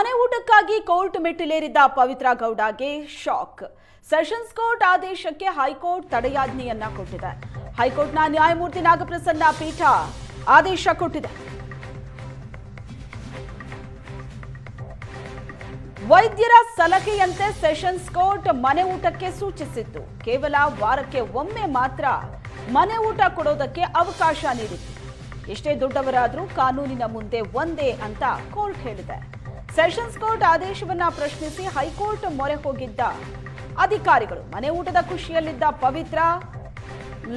ಮನೆ ಊಟಕ್ಕಾಗಿ ಕೋರ್ಟ್ ಮೆಟ್ಟಿಲೇರಿದ್ದ ಪವಿತ್ರ ಗೌಡಗೆ ಶಾಕ್. ಸೆಷನ್ಸ್ ಕೋರ್ಟ್ ಆದೇಶಕ್ಕೆ ಹೈಕೋರ್ಟ್ ತಡೆಯಾಜ್ಞೆಯನ್ನ ಕೊಟ್ಟಿದೆ. ಹೈಕೋರ್ಟ್ನ ನ್ಯಾಯಮೂರ್ತಿ ನಾಗಪ್ರಸನ್ನ ಪೀಠ ಆದೇಶ ಕೊಟ್ಟಿದೆ. ವೈದ್ಯರ ಸಲಹೆಯಂತೆ ಸೆಷನ್ಸ್ ಕೋರ್ಟ್ ಮನೆ ಊಟಕ್ಕೆ ಸೂಚಿಸಿತ್ತು. ಕೇವಲ ವಾರಕ್ಕೆ ಒಮ್ಮೆ ಮಾತ್ರ ಮನೆ ಊಟ ಕೊಡೋದಕ್ಕೆ ಅವಕಾಶ ನೀಡಿತ್ತು. ಎಷ್ಟೇ ದೊಡ್ಡವರಾದರೂ ಕಾನೂನಿನ ಮುಂದೆ ಒಂದೇ ಅಂತ ಕೋರ್ಟ್ ಹೇಳಿದೆ. ಸೆಷನ್ಸ್ ಕೋರ್ಟ್ ಆದೇಶವನ್ನ ಪ್ರಶ್ನಿಸಿ ಹೈಕೋರ್ಟ್ ಮೊರೆ ಹೋಗಿದ್ದ ಅಧಿಕಾರಿಗಳು. ಮನೆ ಊಟದ ಖುಷಿಯಲ್ಲಿದ್ದ ಪವಿತ್ರ,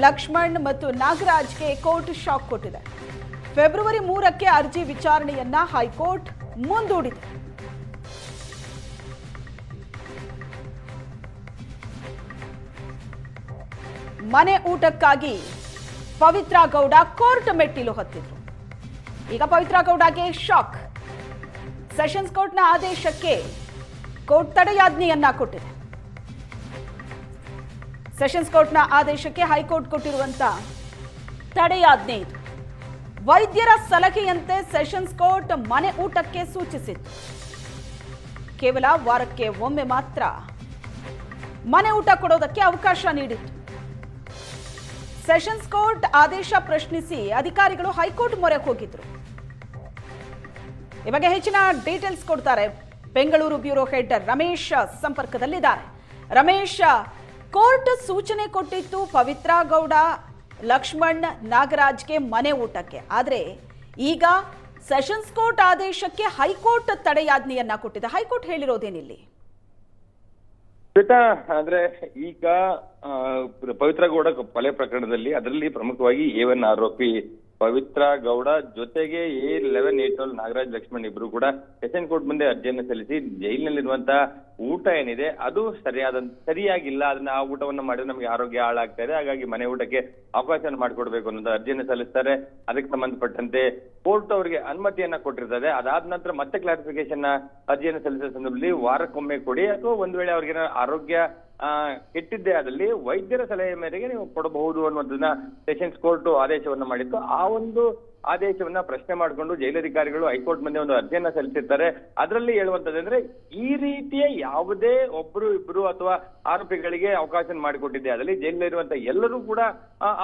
ಲಕ್ಷ್ಮಣ್ ಮತ್ತು ನಾಗರಾಜ್ಗೆ ಕೋರ್ಟ್ ಶಾಕ್ ಕೊಟ್ಟಿದೆ. ಫೆಬ್ರವರಿ ಮೂರಕ್ಕೆ ಅರ್ಜಿ ವಿಚಾರಣೆಯನ್ನ ಹೈಕೋರ್ಟ್ ಮುಂದೂಡಿದೆ. ಮನೆ ಊಟಕ್ಕಾಗಿ ಪವಿತ್ರ ಗೌಡ ಕೋರ್ಟ್ ಮೆಟ್ಟಿಲು ಹತ್ತಿದ್ರು. ಈಗ ಪವಿತ್ರ ಗೌಡಗೆ ಶಾಕ್. ಸೆಷನ್ಸ್ ಕೋರ್ಟ್ನ ಆದೇಶಕ್ಕೆ ಕೋರ್ಟ್ ತಡೆಯಾಜ್ಞೆಯನ್ನ ಕೊಟ್ಟಿದೆ. ಸೆಷನ್ಸ್ ಕೋರ್ಟ್ನ ಆದೇಶಕ್ಕೆ ಹೈಕೋರ್ಟ್ ಕೊಟ್ಟಿರುವಂತ ತಡೆಯಾಜ್ಞೆ ಇದು. ವೈದ್ಯರ ಸಲಹೆಯಂತೆ ಸೆಷನ್ಸ್ ಕೋರ್ಟ್ ಮನೆ ಊಟಕ್ಕೆ ಸೂಚಿಸಿತ್ತು. ಕೇವಲ ವಾರಕ್ಕೆ ಒಮ್ಮೆ ಮಾತ್ರ ಮನೆ ಊಟ ಕೊಡೋದಕ್ಕೆ ಅವಕಾಶ ನೀಡಿತ್ತು. ಸೆಷನ್ಸ್ ಕೋರ್ಟ್ ಆದೇಶ ಪ್ರಶ್ನಿಸಿ ಅಧಿಕಾರಿಗಳು ಹೈಕೋರ್ಟ್ ಮೊರೆ ಹೋಗಿದ್ರು. ಈ ಬಗ್ಗೆ ಹೆಚ್ಚಿನ ಡೀಟೇಲ್ಸ್ ಕೊಡ್ತಾರೆ. ಬೆಂಗಳೂರು ಬ್ಯೂರೋ ಹೆಡ್ ರಮೇಶ್ ಸಂಪರ್ಕದಲ್ಲಿದ್ದಾರೆ. ರಮೇಶ್, ಕೋರ್ಟ್ ಸೂಚನೆ ಕೊಟ್ಟಿತ್ತು ಪವಿತ್ರ ಗೌಡ, ಲಕ್ಷ್ಮಣ್ ನಾಗರಾಜ್ಗೆ ಮನೆ ಊಟಕ್ಕೆ. ಆದರೆ ಈಗ ಸೆಷನ್ಸ್ ಕೋರ್ಟ್ ಆದೇಶಕ್ಕೆ ಹೈಕೋರ್ಟ್ ತಡೆಯಾಜ್ಞೆಯನ್ನ ಕೊಟ್ಟಿದೆ. ಹೈಕೋರ್ಟ್ ಹೇಳಿರೋದೇನಿಲ್ಲಿ? ಶ್ವೇತಾ, ಅಂದ್ರೆ ಈಗ ಪವಿತ್ರ ಗೌಡ ಕೊಲೆ ಪ್ರಕರಣದಲ್ಲಿ ಅದರಲ್ಲಿ ಪ್ರಮುಖವಾಗಿ ಒನ್ ಆರೋಪಿ ಪವಿತ್ರ ಗೌಡ ಜೊತೆಗೆ A eleven eight twelve Nagaraj Lakshman ಇಬ್ರು ಕೂಡ ಸೆಷನ್ ಕೋರ್ಟ್ ಮುಂದೆ ಅರ್ಜಿಯನ್ನು ಸಲ್ಲಿಸಿ ಜೈಲಿನಲ್ಲಿರುವಂತ ಊಟ ಏನಿದೆ, ಅದು ಸರಿಯಾದ, ಸರಿಯಾಗಿಲ್ಲ, ಅದನ್ನ ಆ ಊಟವನ್ನ ಮಾಡಿದ್ರೆ ನಮಗೆ ಆರೋಗ್ಯ ಹಾಳಾಗ್ತಾ ಇದೆ ಹಾಗಾಗಿ ಮನೆ ಊಟಕ್ಕೆ ಅವಕಾಶವನ್ನು ಮಾಡಿಕೊಡ್ಬೇಕು ಅನ್ನೋದು ಅರ್ಜಿಯನ್ನು ಸಲ್ಲಿಸ್ತಾರೆ. ಅದಕ್ಕೆ ಸಂಬಂಧಪಟ್ಟಂತೆ ಕೋರ್ಟ್ ಅವರಿಗೆ ಅನುಮತಿಯನ್ನ ಕೊಟ್ಟಿರ್ತದೆ. ಅದಾದ ನಂತರ ಮತ್ತೆ ಕ್ಲಾರಿಫಿಕೇಶನ್ ಅರ್ಜಿಯನ್ನು ಸಲ್ಲಿಸಿದ ಸಂದರ್ಭದಲ್ಲಿ ವಾರಕ್ಕೊಮ್ಮೆ ಕೊಡಿ. ಅಥವಾ ಒಂದ್ ವೇಳೆ ಅವ್ರಿಗೆ ಆರೋಗ್ಯ ಕೆಟ್ಟಿದ್ದೇ ಆದಲ್ಲಿ ವೈದ್ಯರ ಸಲಹೆ ಮೇರೆಗೆ ನೀವು ಕೊಡಬಹುದು ಅನ್ನೋದನ್ನ ಸೆಷನ್ಸ್ ಕೋರ್ಟ್ ಆದೇಶವನ್ನ ಮಾಡಿತ್ತು. ಆ ಒಂದು ಆದೇಶವನ್ನ ಪ್ರಶ್ನೆ ಮಾಡಿಕೊಂಡು ಜೈಲಧಿಕಾರಿಗಳು ಹೈಕೋರ್ಟ್ ಮುಂದೆ ಒಂದು ಅರ್ಜಿಯನ್ನ ಸಲ್ಲಿಸಿರ್ತಾರೆ. ಅದರಲ್ಲಿ ಹೇಳುವಂತದಂದ್ರೆ ಈ ರೀತಿಯ ಯಾವುದೇ ಒಬ್ರು ಇಬ್ರು ಅಥವಾ ಆರೋಪಿಗಳಿಗೆ ಅವಕಾಶ ಮಾಡಿಕೊಟ್ಟಿದೆ ಅದರಲ್ಲಿ ಜೈಲಿನಲ್ಲಿರುವಂತಹ ಎಲ್ಲರೂ ಕೂಡ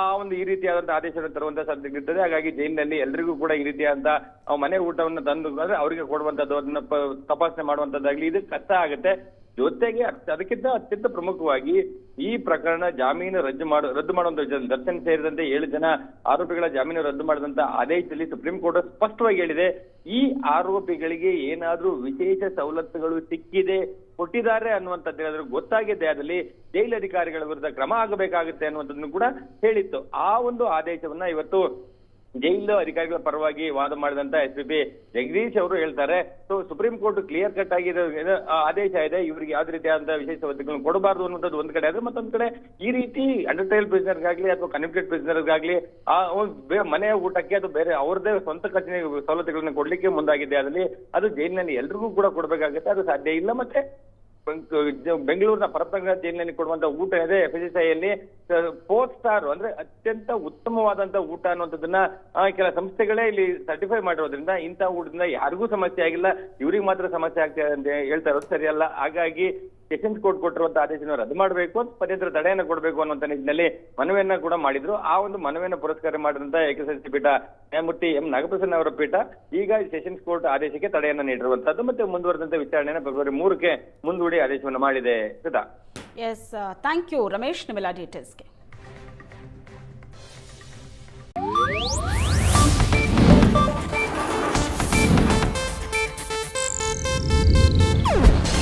ಆ ಒಂದು ಈ ರೀತಿಯಾದಂತಹ ಆದೇಶವನ್ನು ತರುವಂತ ಸಾಧ್ಯತೆ ಇರ್ತದೆ. ಹಾಗಾಗಿ ಜೈಲಿನಲ್ಲಿ ಎಲ್ಲರಿಗೂ ಕೂಡ ಈ ರೀತಿಯಾದಂತ ಮನೆ ಊಟವನ್ನು ತಂದು ಅಂದ್ರೆ ಅವರಿಗೆ ಕೊಡುವಂತದ್ದು ಅದನ್ನ ತಪಾಸಣೆ ಮಾಡುವಂತದ್ದಾಗ್ಲಿ ಇದು ಕಷ್ಟ ಆಗುತ್ತೆ. ಜೊತೆಗೆ ಅದಕ್ಕಿಂತ ಅತ್ಯಂತ ಪ್ರಮುಖವಾಗಿ ಈ ಪ್ರಕರಣ ಜಾಮೀನು ರದ್ದು ಮಾಡ, ರದ್ದು ಮಾಡುವಂತ ದರ್ಶನ್ ಸೇರಿದಂತೆ ಏಳು ಜನ ಆರೋಪಿಗಳ ಜಾಮೀನು ರದ್ದು ಮಾಡಿದಂತ ಆದೇಶದಲ್ಲಿ ಸುಪ್ರೀಂ ಕೋರ್ಟ್ ಸ್ಪಷ್ಟವಾಗಿ ಹೇಳಿದೆ, ಈ ಆರೋಪಿಗಳಿಗೆ ಏನಾದ್ರೂ ವಿಶೇಷ ಸವಲತ್ತುಗಳು ಸಿಕ್ಕಿದೆ, ಕೊಟ್ಟಿದ್ದಾರೆ ಅನ್ನುವಂಥದ್ದು ಹೇಳಿದ್ರು ಗೊತ್ತಾಗಿದೆ ಅದರಲ್ಲಿ ಜೈಲು ಅಧಿಕಾರಿಗಳ ವಿರುದ್ಧ ಕ್ರಮ ಆಗಬೇಕಾಗುತ್ತೆ ಅನ್ನುವಂಥದ್ದನ್ನು ಕೂಡ ಹೇಳಿತ್ತು. ಆ ಒಂದು ಆದೇಶವನ್ನ ಇವತ್ತು ಜೈಲು ಅಧಿಕಾರಿಗಳ ಪರವಾಗಿ ವಾದ ಮಾಡಿದಂತ ಎಸ್ ಪಿ ಬಿ ಜಗದೀಶ್ ಅವರು ಹೇಳ್ತಾರೆ. So supreme court clear cut ಆಗಿರೋ ಆ, ಆದೇಶ ಇದೆ. ಇವರಿಗೆ ಯಾವ್ದು ರೀತಿಯಾದಂತಹ ವಿಶೇಷ ಸವಲತ್ತುಗಳನ್ನು ಕೊಡಬಾರದು ಅನ್ನುವಂಥದ್ದು ಒಂದ್ ಕಡೆ ಆದ್ರೆ ಮತ್ತೊಂದ್ ಕಡೆ ಈ ರೀತಿ ಅಂಡರ್ ಟ್ರಯಲ್ ಪ್ರಿಸನರ್ಗಾಗ್ಲಿ ಅಥವಾ ಕನ್ವಿಕ್ಟೆಡ್ ಪ್ರಿಸನರ್ಗಾಗ್ಲಿ ಆ ಒಂದ್ ಬೇ- ಮನೆ ಊಟಕ್ಕೆ ಅದು ಬೇರೆ ಅವರದೇ ಸ್ವಂತ ಖರ್ಚಿನ ಸವಲತ್ತುಗಳನ್ನ ಕೊಡ್ಲಿಕ್ಕೆ ಮುಂದಾಗಿದೆ. ಅದರಲ್ಲಿ ಅದು ಜೈಲಿನಲ್ಲಿ ಎಲ್ರಿಗೂ ಕೂಡ ಕೊಡಬೇಕಾಗುತ್ತೆ. ಅದು ಸಾಧ್ಯ ಇಲ್ಲ. ಮತ್ತೆ ಬೆಂಗಳೂರಿನ ಪರತಂಗ ಜೈಲಿನಲ್ಲಿ ಕೊಡುವಂತ ಊಟ ಇದೆ. ಎಫ್ ಎಸ್ ಫೋರ್ ಸ್ಟಾರ್ ಅಂದ್ರೆ ಅತ್ಯಂತ ಉತ್ತಮವಾದಂತ ಊಟ ಅನ್ನುವಂಥದ್ದನ್ನ ಕೆಲ ಸಂಸ್ಥೆಗಳೇ ಇಲ್ಲಿ ಸರ್ಟಿಫೈ ಮಾಡಿರೋದ್ರಿಂದ ಇಂತಹ ಊಟದಿಂದ ಯಾರಿಗೂ ಸಮಸ್ಯೆ ಆಗಿಲ್ಲ. ಇವ್ರಿಗೆ ಮಾತ್ರ ಸಮಸ್ಯೆ ಆಗ್ತಾ ಇದೆ ಅಂತ ಹೇಳ್ತಾ ಇರೋದು ಸರಿಯಲ್ಲ. ಹಾಗಾಗಿ ಸೆಷನ್ಸ್ ಕೋರ್ಟ್ ಕೊಟ್ಟಿರುವಂತ ಆದೇಶವನ್ನು ರದ್ದು ಮಾಡಬೇಕು ಪದೇತರ ತಡೆಯನ್ನ ಕೊಡಬೇಕು ಅನ್ನುವಂತ ನಿಟ್ಟಿನಲ್ಲಿ ಮನವಿಯನ್ನ ಕೂಡ ಮಾಡಿದ್ರು. ಆ ಒಂದು ಮನವಿಯನ್ನ ಪುರಸ್ಕಾರ ಮಾಡಿದಂತ ಏಕಸದಸ್ಯ ಪೀಠ ನ್ಯಾಯಮೂರ್ತಿ ಎಂ. ನಾಗಪ್ರಸನ್ನ ಅವರ ಪೀಠ ಈಗ ಸೆಷನ್ಸ್ ಕೋರ್ಟ್ ಆದೇಶಕ್ಕೆ ತಡೆಯನ್ನ ನೀಡಿರುವಂತದ್ದು ಮತ್ತೆ ಮುಂದುವರೆದಂತ ವಿಚಾರಣೆಯನ್ನು ಫೆಬ್ರವರಿ ಮೂರಕ್ಕೆ ಮುಂದೂಡಿ ಆದೇಶವನ್ನು ಮಾಡಿದೆ. ಸದಾ ಎಸ್ ಥ್ಯಾಂಕ್ ಯು ರಮೇಶ್ ನಿಮ್ಮೆಲ್ಲ ಡೀಟೇಲ್ಸ್ಗೆ